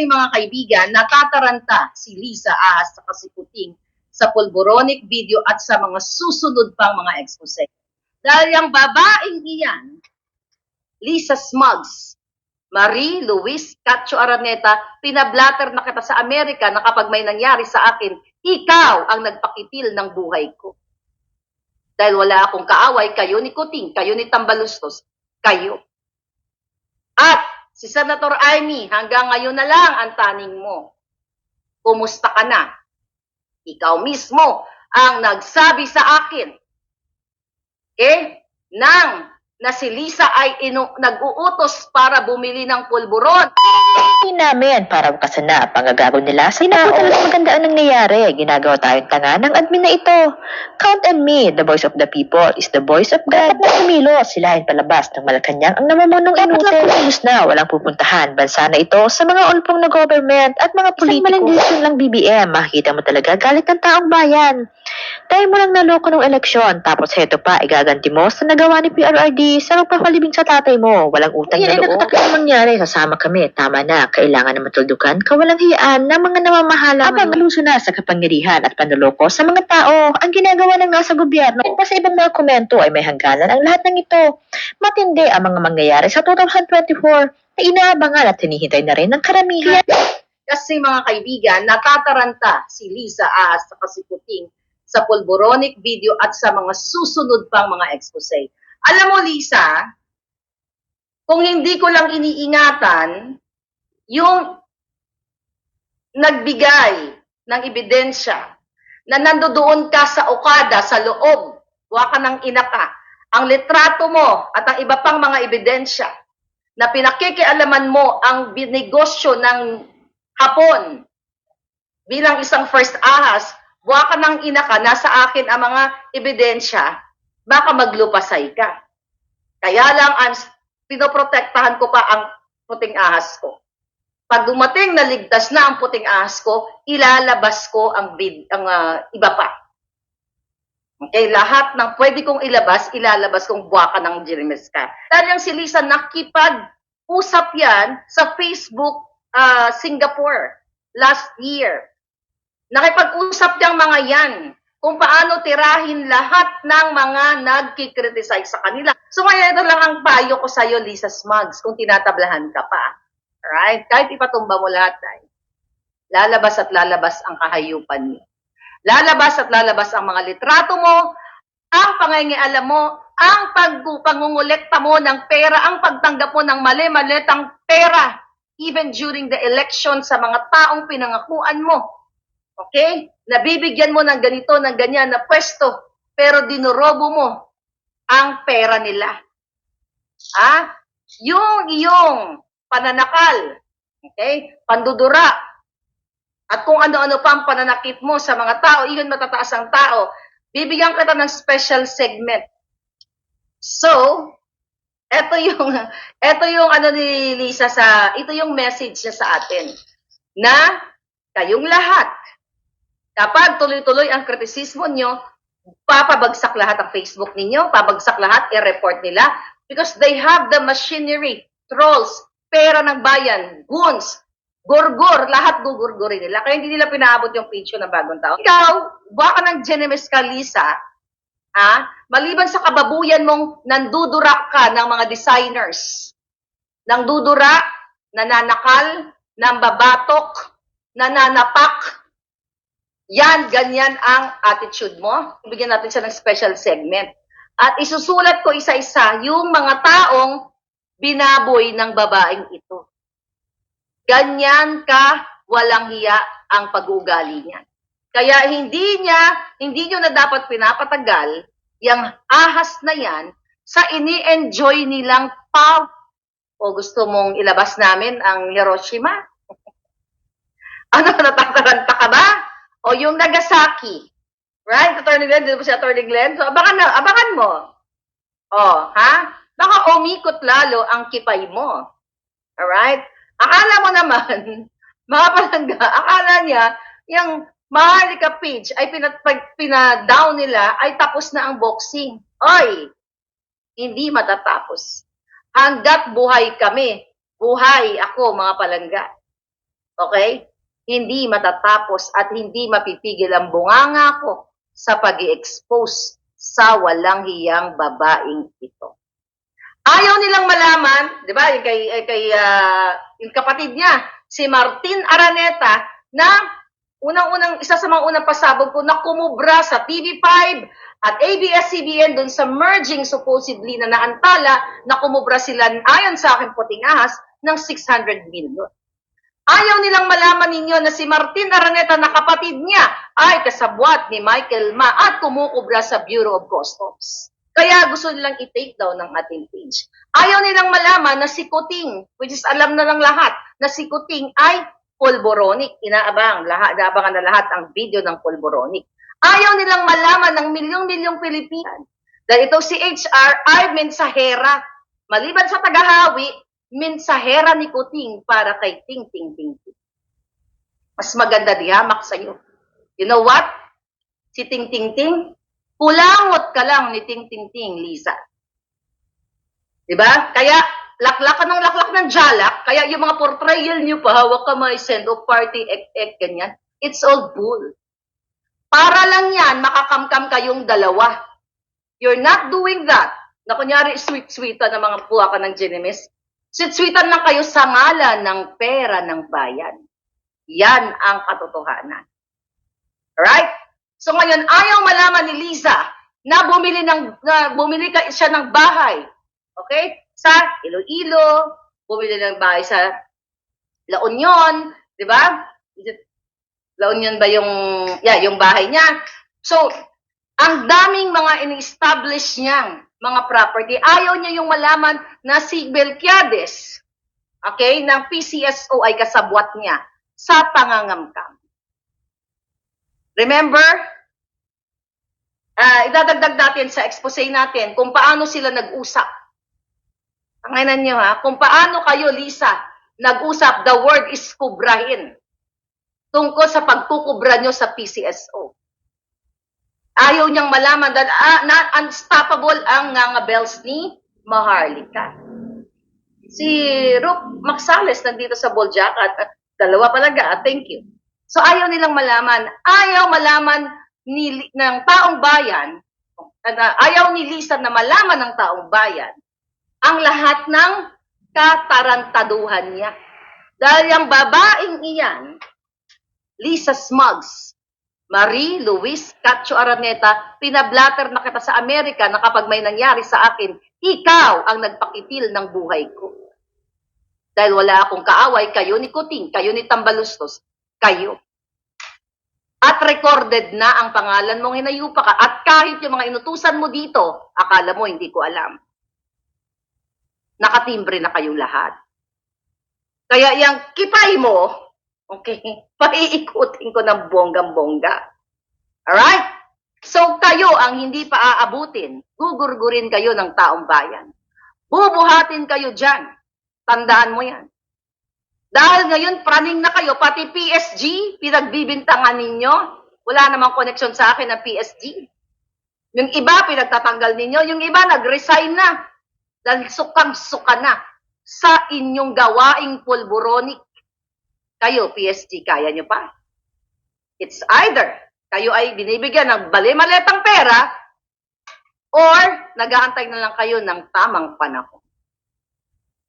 Kasi mga kaibigan, natataranta si Lisa Ahas sa Kasiputing sa pulboronic video at sa mga susunod pang mga expose. Dahil yung babaeng iyan, Lisa Smugs, Marie Luis Cacho Araneta, pinablatter na kita sa Amerika na kapag may nangyari sa akin, ikaw ang nagpakitil ng buhay ko. Dahil wala akong kaaway, kayo ni Kuting, kayo ni Tambalustos, kayo. At si Senator Amy, hanggang ngayon na lang ang taning mo. Kumusta ka na? Ikaw mismo ang nagsabi sa akin, okay, nang na si Lisa ay inu- nag-uutos para bumili ng pulburon. Hindi namin para makasana ang pangagago nila sa tao. talaga maganda ang nangyayari. Ginagawa tayong tanga ng admin na ito. Count on me. The voice of the people is the voice of God. Dapat na kumilos. Silahin palabas ng Malacanang ang namamunong inutil. Dapat na walang pupuntahan. Bansa na ito sa mga ulpong na government at mga politiko. Isang malandisyon lang BBM. Makikita mo talaga galit ng taong bayan. Dahil mo lang naloko ng eleksyon. Tapos heto pa, igaganti mo sa nagawa ni PRRD sa magpapalibing sa tatay mo. Walang utang na loob. Yan ang mangyari. Kasama kami. Tama na. Kailangan na matuldukan. Kawalang hiyaan ng mga namamahala. Habang maluso na sa kapangyarihan at panloloko sa mga tao. Ang ginagawa ng nasa gobyerno. Pa sa ibang mga komento ay may hangganan ang lahat ng ito. Matindi ang mga mangyayari sa 2024 na inaabangan at hinihintay na rin ng karamihan. Kasi mga kaibigan, natataranta si Lisa Ahas sa Kasiputing sa pulboronic video at sa mga susunod pang mga expose. Alam mo, Lisa, kung hindi ko lang iniingatan, yung nagbigay ng ebidensya na nandoon ka sa Okada, sa loob, wa ka ng ina ka, ang litrato mo at ang iba pang mga ebidensya na pinakikialaman mo ang binegosyo ng hapon bilang isang first ahas, buwa ng ina ka, nasa akin ang mga ebidensya, baka maglupasay ka. Kaya lang, ang pinoprotektahan ko pa ang puting ahas ko. Pag dumating na ligtas na ang puting ahas ko, ilalabas ko ang, vid, ang ah, iba pa. Okay, lahat ng pwede kong ilabas, ilalabas kong buwa ka ng Jeremys ka. Dahil yung si Lisa, nakipag-usap yan sa Facebook ah, Singapore last year. Nakipag-usap yung mga yan kung paano tirahin lahat ng mga nagkikriticize sa kanila. So ngayon ito lang ang payo ko sa'yo, Lisa Smugs, kung tinatablahan ka pa. Alright? Kahit ipatumba mo lahat, ay, lalabas at lalabas ang kahayupan niyo. Lalabas at lalabas ang mga litrato mo, ang pangingialam mo, ang pag pangungulekta mo ng pera, ang pagtanggap mo ng mali-malitang pera, even during the election sa mga taong pinangakuan mo. Okay? Nabibigyan mo ng ganito, ng ganyan na pwesto, pero dinorobo mo ang pera nila. Ah? Yung iyong pananakal, okay? Pandudura, at kung ano-ano pa ang pananakit mo sa mga tao, iyon matataas ang tao, bibigyan kita ng special segment. So, eto yung, eto yung ano ni Lisa sa, ito yung message niya sa atin, na kayong lahat, kapag tuloy-tuloy ang kritisismo nyo, papabagsak lahat ang Facebook ninyo, pabagsak lahat, i-report nila, because they have the machinery, trolls, pera ng bayan, goons, gurgur, lahat gugurgurin nila. Kaya hindi nila pinaabot yung page ng bagong tao. Ikaw, baka ng Genemes Kalisa, ha? maliban sa kababuyan mong nandudura ka ng mga designers, nang dudura, nananakal, nambabatok, nananapak, yan, ganyan ang attitude mo. Bigyan natin siya ng special segment. At isusulat ko isa-isa yung mga taong binaboy ng babaeng ito. Ganyan ka walang hiya ang pag-uugali niya. Kaya hindi niya, hindi niyo na dapat pinapatagal yung ahas na yan sa ini-enjoy nilang pa. O gusto mong ilabas namin ang Hiroshima? ano, natataranta ka ba? O yung Nagasaki. Right? Attorney Glenn, dito po si Attorney Glenn. So, abangan, na, abangan mo. O, ha? Baka umikot lalo ang kipay mo. Alright? Akala mo naman, mga palangga, akala niya, yung Maharlika page ay pinat, pag pina-down nila ay tapos na ang boxing. Oy, hindi matatapos. Hanggat buhay kami, buhay ako mga palangga. Okay? Hindi matatapos at hindi mapipigil ang bunganga ko sa pag expose sa walang hiyang babaeng ito. Ayaw nilang malaman, di ba, kay, eh, kay ah, yung kapatid niya, si Martin Araneta, na unang-unang, isa sa mga unang pasabog ko na kumubra sa TV5 at ABS-CBN dun sa merging supposedly na naantala na kumubra sila ayon sa aking puting ahas ng 600 million. Ayaw nilang malaman ninyo na si Martin Araneta na kapatid niya ay kasabwat ni Michael Ma at kumukubra sa Bureau of Customs. Kaya gusto nilang i-take down ng ating page. Ayaw nilang malaman na si Kuting, which is alam na ng lahat, na si Kuting ay pulboronic. Inaabang, lahat, inaabangan na lahat ang video ng pulboronic. Ayaw nilang malaman ng milyong-milyong Pilipinan dahil ito si HR ay mensahera. Maliban sa tagahawi, mensahera ni Kuting para kay Ting Ting Ting Ting. Mas maganda di hamak sa'yo. You know what? Si Ting Ting Ting, kulangot ka lang ni Ting Ting Ting, Lisa. Diba? Kaya, laklak ka ng laklak ng jalak, kaya yung mga portrayal niyo pa, hawak ka may send of party, ek, ek, ganyan. It's all bull. Para lang yan, makakamkam kayong dalawa. You're not doing that. Na kunyari, sweet-sweetan ng mga puwa ka ng Genemis. Sweet-sweetan lang kayo sa ngalan ng pera ng bayan. Yan ang katotohanan. Alright? So ngayon, ayaw malaman ni Lisa na bumili, ng, na bumili ka siya ng bahay. Okay? Sa Iloilo, bumili ng bahay sa La Union, di ba? La Union ba yung, yeah, yung bahay niya? So, ang daming mga in-establish niyang mga property. Ayaw niya yung malaman na si Belkiades, okay, ng PCSO ay kasabwat niya sa pangangamkam. Remember? Ah, idadagdag natin sa expose natin kung paano sila nag-usap. Tanginan niyo ha, kung paano kayo, Lisa, nag-usap, the word is kubrahin tungkol sa pagkukubra nyo sa PCSO. Ayaw niyang malaman dahil ah, na unstoppable ang nga bells ni Maharlika. Si Rup Maxales nandito sa Boljak at dalawa palaga, thank you. So ayaw nilang malaman, ayaw malaman ni, ng taong bayan, ah, ayaw ni Lisa na malaman ng taong bayan ang lahat ng katarantaduhan niya. Dahil yung babaeng iyan, Lisa Smugs, Marie Luis Cacho Araneta, pinablatter na kita sa Amerika na kapag may nangyari sa akin, ikaw ang nagpakitil ng buhay ko. Dahil wala akong kaaway, kayo ni Kuting, kayo ni Tambalustos, kayo. At recorded na ang pangalan mong hinayupa ka. At kahit yung mga inutusan mo dito, akala mo hindi ko alam. Nakatimbre na kayo lahat. Kaya yung kipay mo, okay, paiikutin ko ng bonggang-bongga. Alright? So kayo ang hindi pa aabutin, gugurgurin kayo ng taong bayan. Bubuhatin kayo dyan. Tandaan mo yan. Dahil ngayon, praning na kayo, pati PSG, pinagbibintangan ninyo. Wala namang connection sa akin ng PSG. Yung iba, pinagtatanggal ninyo. Yung iba, nag-resign na. Dahil sukang-suka na sa inyong gawaing pulboronic. Kayo, PSG, kaya nyo pa? It's either kayo ay binibigyan ng bali-maletang pera or nag-aantay na lang kayo ng tamang panahon.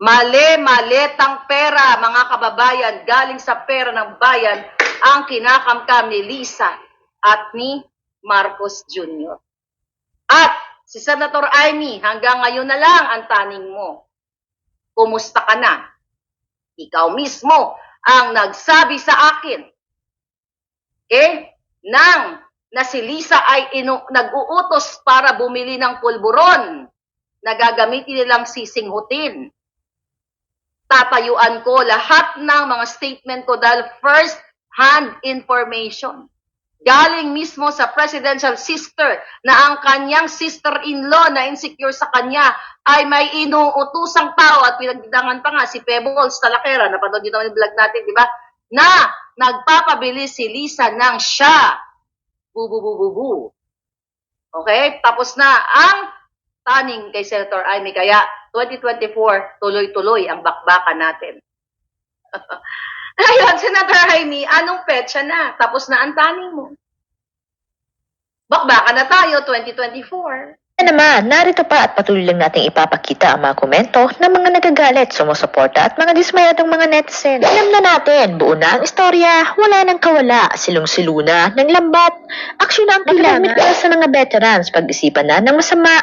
Mali-maletang pera, mga kababayan, galing sa pera ng bayan, ang kinakamkam ni Lisa at ni Marcos Jr. At si Senator Amy, hanggang ngayon na lang ang taning mo. Kumusta ka na? Ikaw mismo ang nagsabi sa akin, eh, nang na si Lisa ay inu- nag-uutos para bumili ng pulburon na gagamitin nilang sisinghutin tatayuan ko lahat ng mga statement ko dahil first hand information. Galing mismo sa presidential sister na ang kanyang sister-in-law na insecure sa kanya ay may inuutusang tao at pinagdidangan pa nga si Pebbles Talakera, napanood nyo naman yung vlog natin, di ba? Na nagpapabili si Lisa ng siya. Bu-bu-bu-bu-bu. Okay? Tapos na ang taning kay Senator Amy. Kaya 2024, tuloy-tuloy ang bakbakan natin. Ngayon, Senator Jaime, anong petsa na? Tapos na ang tani mo. Bakbaka na tayo, 2024. Kaya naman, narito pa at patuloy lang nating ipapakita ang mga komento ng mga nagagalit, sumusuporta at mga dismayadong mga netizen. Alam na natin, buo na ang istorya, wala nang kawala, silong-siluna, ng lambat, aksyon na ang kailangan. sa mga veterans, pag-isipan na ng masama,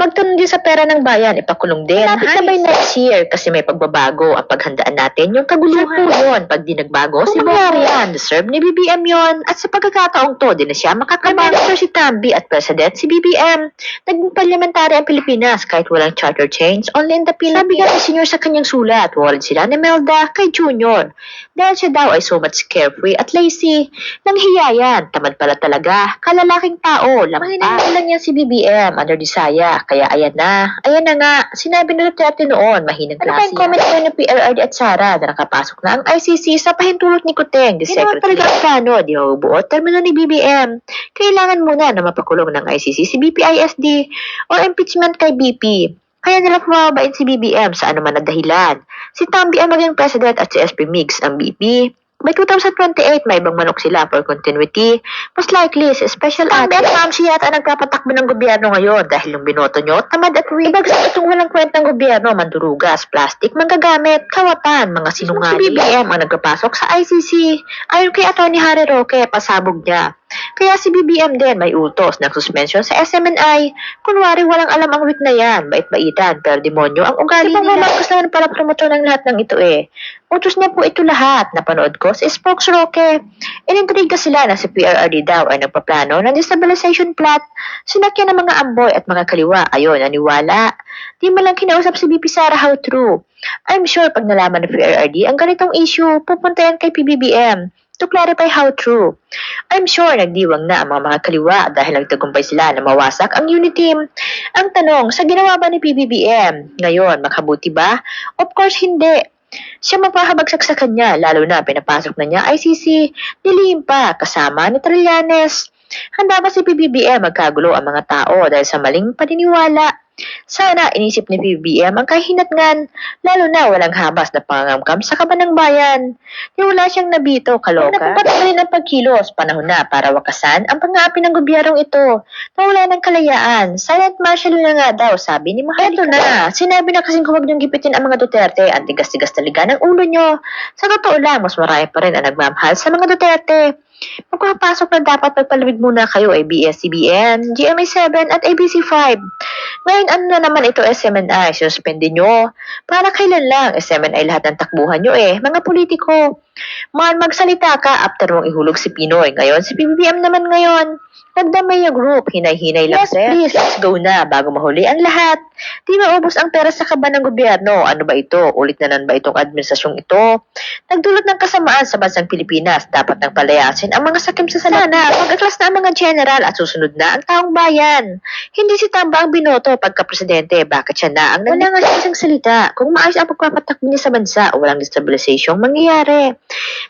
magtanong din sa pera ng bayan, ipakulong din. Malapit na by next year kasi may pagbabago at paghandaan natin yung kaguluhan po yun. Pag di nagbago, si mangyari yan, deserve ni BBM yon at sa pagkakataong to, di na siya makakabang. si Tambi at President si BBM. Naging parliamentary ang Pilipinas kahit walang charter change, only in the Philippines. Sabi nga ni Senior sa kanyang sulat, worried sila ni Melda kay Junior. Dahil siya daw ay so much carefree at lazy. Nang hiyayan, tamad pala talaga, kalalaking tao, lampas. lang niya si BBM under Disaya, kaya ayan na. Ayan na nga, sinabi ni Duterte noon, mahinang Ano klase. Ano comment ko ng PRRD at Sara na nakapasok na ang ICC sa pahintulot ni Kuteng, the Ginawa secretary. Talaga ang plano, di mabubuo, termino ni BBM. Kailangan muna na mapakulong ng ICC si BPISD o impeachment kay BP. Kaya nila pumababain si BBM sa anuman na dahilan. Si Tambi ang maging president at si SP Migs ang BP. By 2028, may ibang manok sila for continuity. Most likely, si Special Tambi at Mamsi yata nagpapatakbo ng gobyerno ngayon dahil yung binoto nyo, tamad at weak. Ibagsak itong walang kwentang gobyerno, mandurugas, plastic, manggagamit, kawatan, mga sinungaling. Si BBM ang nagpapasok sa ICC. Ayon kay Atty. Harry Roque, pasabog niya. Kaya si BBM din may utos ng suspension sa SMNI. Kunwari walang alam ang week na yan, bait-baitan, pero demonyo ang ugali nila. Marcos naman para promotor ng lahat ng ito eh. Utos niya po ito lahat. Napanood ko si Spokes Roque. Inintriga sila na si PRRD daw ay nagpaplano ng destabilization plot. Sinakyan ng mga amboy at mga kaliwa. Ayun, naniwala. Di man lang kinausap si BP Sara how true. I'm sure pag nalaman ng PRRD ang ganitong issue, pupunta yan kay PBBM to clarify how true. I'm sure nagdiwang na ang mga mga kaliwa dahil nagtagumpay sila na mawasak ang unit team. Ang tanong, sa ginawa ba ni PBBM ngayon, makabuti ba? Of course, hindi. Siya mapahabagsak sa kanya, lalo na pinapasok na niya ICC, nilihim pa, kasama ni Trillanes. Handa ba si PBBM magkagulo ang mga tao dahil sa maling paniniwala? Sana inisip ni PBBM ang kahinatngan, lalo na walang habas na pangangamkam sa kabanang bayan. Di wala siyang nabito, kaloka. Napapatuloy ng pagkilos, panahon na para wakasan ang pang-aapi ng gobyernong ito na wala ng kalayaan. Silent martial na nga daw, sabi ni Maharlika. Ito na, sinabi na kasing huwag niyong gipitin ang mga Duterte, ang tigas-tigas talaga ng ulo niyo. Sa totoo lang, mas marami pa rin ang nagmamahal sa mga Duterte. Magpapasok na dapat magpalamig muna kayo ay BS-CBN, GMA7 at ABC5. Ngayon, ano na naman ito SMNI? Suspende nyo. Para kailan lang? SMNI lahat ng takbuhan nyo eh. Mga politiko. Man, magsalita ka after mong ihulog si Pinoy. Ngayon, si PBBM naman ngayon. Nagdamay yung group, hinay-hinay lang, Yes, sir. please, let's go na bago mahuli ang lahat. Di maubos ang pera sa kaban ng gobyerno. Ano ba ito? Ulit na nan ba itong administrasyong ito? Nagdulot ng kasamaan sa bansang Pilipinas. Dapat nang palayasin ang mga sakim sa salana. Pag-aklas na ang mga general at susunod na ang taong bayan. Hindi si Tamba ang binoto pagka-presidente. Bakit siya na ang Wala nga siya isang salita. Kung maayos ang pagpapatakbo niya sa bansa, walang destabilization mangyayari.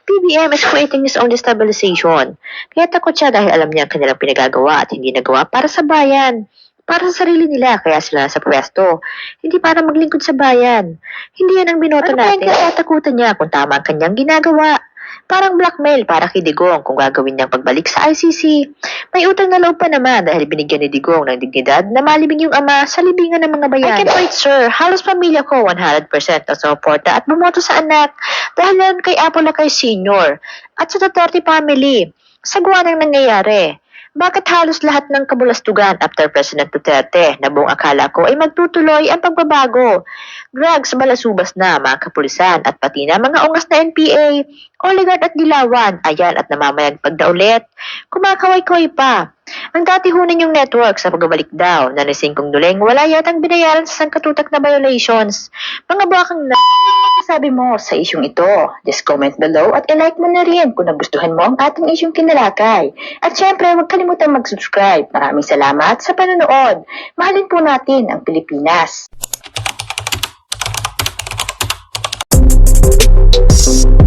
PBM is creating his own destabilization. Kaya takot siya dahil alam niya ang kanilang pinagagawa at hindi nagawa para sa bayan. Para sa sarili nila, kaya sila sa pwesto. Hindi para maglingkod sa bayan. Hindi yan ang binoto Ano natin. Ano katatakutan niya kung tama ang kanyang ginagawa? Parang blackmail para kay Digong kung gagawin niyang pagbalik sa ICC. May utang na loob pa naman dahil binigyan ni Digong ng dignidad na malibing yung ama sa libingan ng mga bayan. I can't wait, sir. Halos pamilya ko 100% ang sumuporta at bumoto sa anak dahil yan kay Apollo kay Senior at sa Duterte family. Sagwa ng nangyayari. Bakit halos lahat ng kabulastugan after President Duterte na buong akala ko ay magtutuloy ang pagbabago? Drugs, balasubas na mga kapulisan at pati na mga ungas na NPA, Oligard at Dilawan, ayan at namamayag pagdaulit. Kumakaway-kaway pa. Ang dati ho ninyong network sa pagbabalik daw na ni Singkong Duleng wala yatang binayaran sa sangkatutak na violations. Mga buwakang na sabi mo sa isyong ito. Just comment below at i-like mo na rin kung nagustuhan mo ang ating isyong kinalakay. At syempre, huwag kalimutang mag-subscribe. Maraming salamat sa panonood. Mahalin po natin ang Pilipinas. Thank